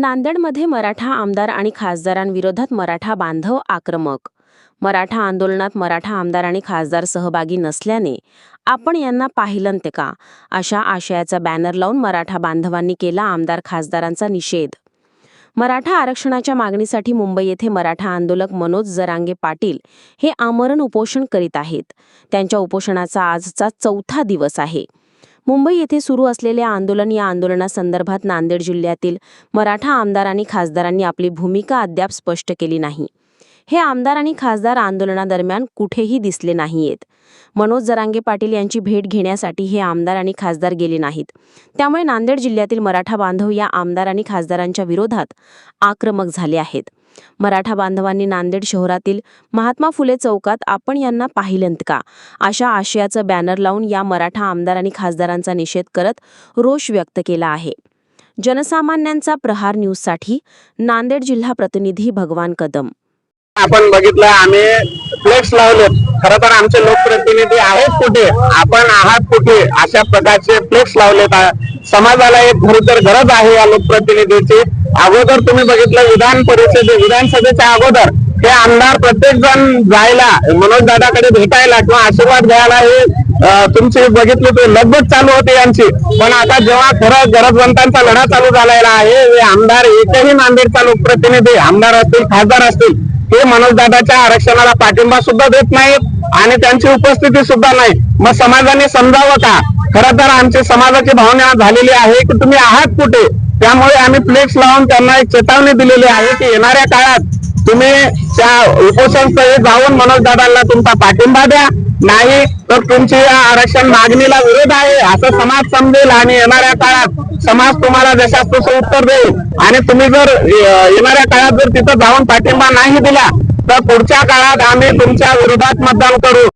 नांदेडमध्ये मराठा आमदार आणि खासदारांविरोधात मराठा बांधव आक्रमक. मराठा आंदोलनात मराठा आमदार आणि खासदार सहभागी नसल्याने आपण यांना पाहिलं ते का? अशा आशयाचा बॅनर लावून मराठा बांधवांनी केला आमदार खासदारांचा निषेध. मराठा आरक्षणाच्या मागणीसाठी मुंबई येथे मराठा आंदोलक मनोज जरांगे पाटील हे आमरण उपोषण करीत आहेत. त्यांच्या उपोषणाचा आजचा चौथा दिवस आहे. मुंबई येथे सुरू असलेले आंदोलन या आंदोलनासंदर्भात नांदेड जिल्ह्यातील मराठा आमदार आणि खासदारांनी आपली भूमिका अद्याप स्पष्ट केली नाही. हे आमदार आणि खासदार आंदोलनादरम्यान कुठेही दिसले नाहीयेत. मनोज जरांगे पाटील यांची भेट घेण्यासाठी हे आमदार आणि खासदार गेले नाहीत. त्यामुळे नांदेड जिल्ह्यातील मराठा बांधव या आमदार आणि खासदारांच्या विरोधात आक्रमक झाले आहेत. मराठा बांधवांनी नांदेड शहरातील महात्मा फुले चौकात आपण यांना पाहिलंत का? अशा आशयाचं बॅनर लावून या मराठा आमदार आणि खासदारांचा निषेध करत रोष व्यक्त केला आहे. जनसामान्यांचा प्रहार न्यूजसाठी नांदेड जिल्हा प्रतिनिधी भगवान कदम. आपण बघितलं आम्ही फ्लेक्स लावले. खर तर आमचे लोकप्रतिनिधी आहेत कुठे? आपण आहात कुठे? अशा प्रकारचे फ्लेक्स लावलेत. समाजाला एक खरी तर गरज आहे या लोकप्रतिनिधीची. अगोदर तुम्ही बघितलं विधान परिषदे विधानसभेच्या अगोदर हे आमदार प्रत्येक जण जायला मनोज दादाकडे भेटायला किंवा आशीर्वाद घ्यायला हे तुमची बघितली ते लगबग चालू होती यांची. पण आता जेव्हा खरं गरजवंतांचा लढा चालू झालेला आहे हे आमदार एकही नांदेडचा लोकप्रतिनिधी आमदार असतील खासदार असतील हे मनोजदादाच्या आरक्षणाला पाठिंबा सुद्धा देत नाहीत आणि त्यांची उपस्थिती सुद्धा नाही. मग समाजाने समजावं का? खरं तर आमची समाजाची भावना झालेली आहे की तुम्ही आहात कुठे? त्यामुळे आम्ही फ्लेक्स लावून त्यांना एक चेतावणी दिलेली आहे की येणाऱ्या काळात तुम्ही त्या उपोषणस्थळी जाऊन मनोजदादाला तुमचा पाठिंबा द्या. नाही तर तुमची या आरक्षण मागणीला विरोध आहे. असं समाज समजेल आणि येणाऱ्या काळात समाज तुम्हाला जशा तसं उत्तर देईल. आणि तुम्ही जर येणाऱ्या काळात जर तिथं जाऊन पाठिंबा नाही दिला तर पुढच्या काळात आम्ही तुमच्या विरोधात मतदान करू.